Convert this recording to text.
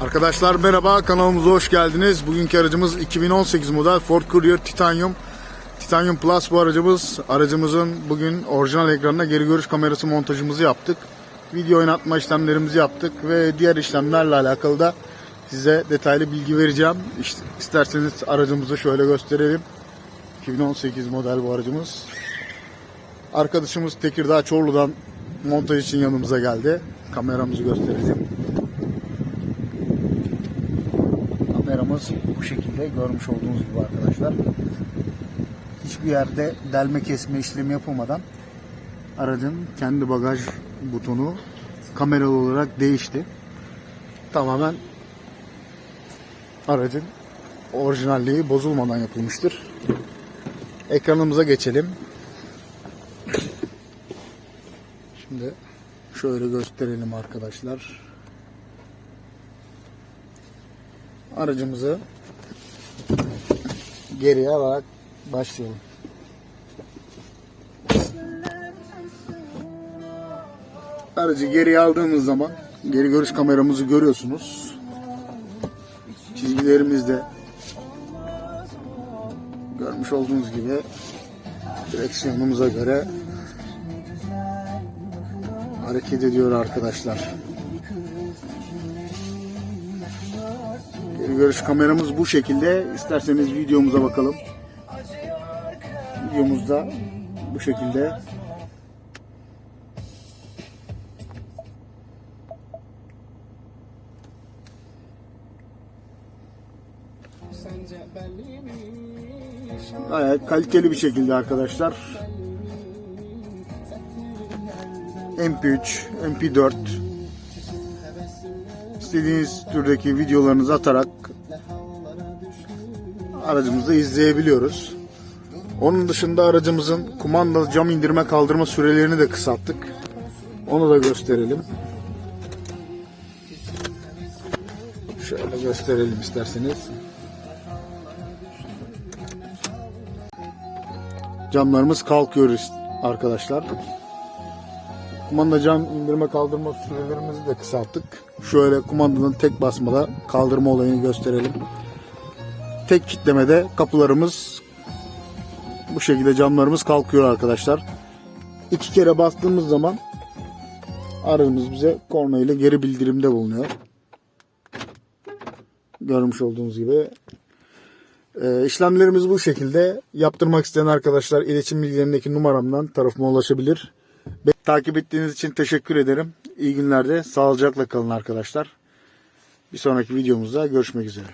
Arkadaşlar merhaba kanalımıza hoş geldiniz. Bugünkü aracımız 2018 model Ford Courier Titanium. Titanium Plus bu aracımız. Aracımızın bugün orijinal ekranına geri görüş kamerası montajımızı yaptık. Video oynatma işlemlerimizi yaptık ve diğer işlemlerle alakalı da size detaylı bilgi vereceğim. İşte, isterseniz aracımızı şöyle gösterelim. 2018 model bu aracımız. Arkadaşımız Tekirdağ Çorlu'dan montaj için yanımıza geldi. Kameramızı gösterelim. Kameramız bu şekilde görmüş olduğunuz gibi arkadaşlar. Hiçbir yerde delme kesme işlemi yapılmadan aracın kendi bagaj butonu kameralı olarak değişti. Tamamen aracın orijinalliği bozulmadan yapılmıştır. Ekranımıza geçelim. Şimdi şöyle gösterelim arkadaşlar. Aracımızı geriye alarak başlayalım. Aracı geriye aldığımız zaman geri görüş kameramızı görüyorsunuz. Çizgilerimiz de görmüş olduğunuz gibi direksiyonumuza göre hareket ediyor arkadaşlar. Görüş kameramız bu şekilde. İsterseniz videomuza bakalım. Videomuzda bu şekilde. Gayet kaliteli bir şekilde arkadaşlar. MP3, MP4 istediğiniz türdeki videolarınızı atarak aracımızda izleyebiliyoruz. Onun dışında aracımızın kumanda cam indirme kaldırma sürelerini de kısalttık. Onu da gösterelim. Şöyle gösterelim isterseniz. Camlarımız kalkıyor arkadaşlar. Kumanda cam indirme kaldırma sürelerimizi de kısalttık. Şöyle kumandanın tek basmada kaldırma olayını gösterelim. Tek kitlemede kapılarımız bu şekilde camlarımız kalkıyor arkadaşlar. İki kere bastığımız zaman aracımız bize korna ile geri bildirimde bulunuyor. Görmüş olduğunuz gibi. Ee, işlemlerimiz bu şekilde. Yaptırmak isteyen arkadaşlar iletişim bilgilerindeki numaramdan tarafıma ulaşabilir. Takip ettiğiniz için teşekkür ederim. İyi günlerde sağlıcakla kalın arkadaşlar. Bir sonraki videomuzda görüşmek üzere.